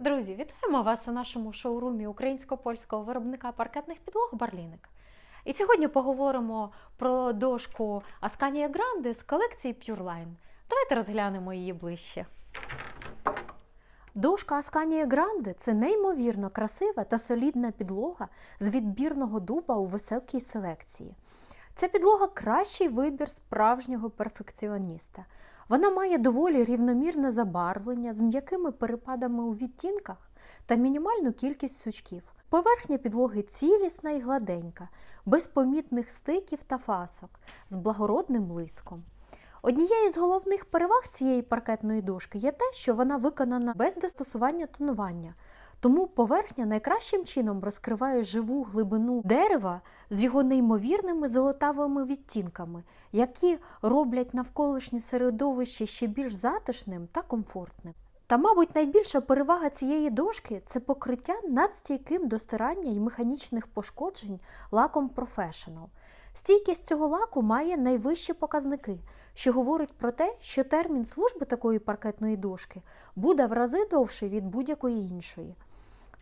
Друзі, вітаємо вас у нашому шоурумі українсько-польського виробника паркетних підлог Барліник. І сьогодні поговоримо про дошку Ascania Grande з колекції Pure Line. Давайте розглянемо її ближче. Дошка Ascania Grande – це неймовірно красива та солідна підлога з відбірного дуба у високій селекції. Ця підлога кращий вибір справжнього перфекціоніста. Вона має доволі рівномірне забарвлення з м'якими перепадами у відтінках та мінімальну кількість сучків. Поверхня підлоги цілісна і гладенька, без помітних стиків та фасок, з благородним лиском. Однією з головних переваг цієї паркетної дошки є те, що вона виконана без застосування тонування. Тому поверхня найкращим чином розкриває живу глибину дерева з його неймовірними золотавими відтінками, які роблять навколишнє середовище ще більш затишним та комфортним. Та, мабуть, найбільша перевага цієї дошки це покриття надстійким до стирання і механічних пошкоджень лаком Professional. Стійкість цього лаку має найвищі показники, що говорить про те, що термін служби такої паркетної дошки буде в рази довший від будь-якої іншої.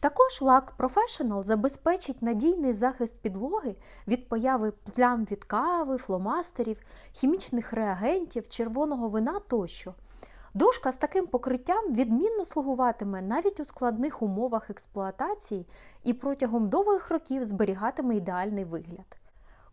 Також лак Professional забезпечить надійний захист підлоги від появи плям від кави, фломастерів, хімічних реагентів, червоного вина тощо. Дошка з таким покриттям відмінно слугуватиме навіть у складних умовах експлуатації і протягом довгих років зберігатиме ідеальний вигляд.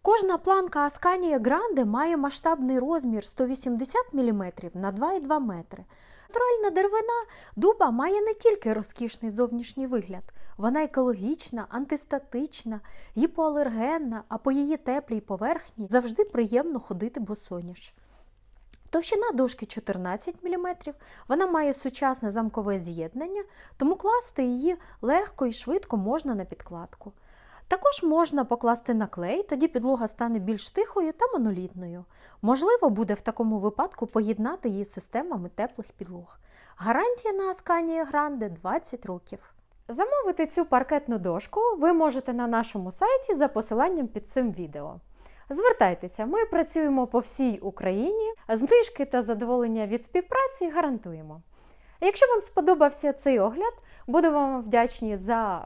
Кожна планка Ascania Grande має масштабний розмір 180 мм на 2,2 метри. Натуральна деревина дуба має не тільки розкішний зовнішній вигляд, вона екологічна, антистатична, гіпоалергенна, а по її теплій поверхні завжди приємно ходити босоніж. Товщина дошки 14 мм, вона має сучасне замкове з'єднання, тому класти її легко і швидко можна на підкладку. Також можна покласти на клей, тоді підлога стане більш тихою та монолітною. Можливо, буде в такому випадку поєднати її з системами теплих підлог. Гарантія на Ascania Grande 20 років. Замовити цю паркетну дошку ви можете на нашому сайті за посиланням під цим відео. Звертайтеся, ми працюємо по всій Україні, знижки та задоволення від співпраці гарантуємо. Якщо вам сподобався цей огляд, будемо вам вдячні за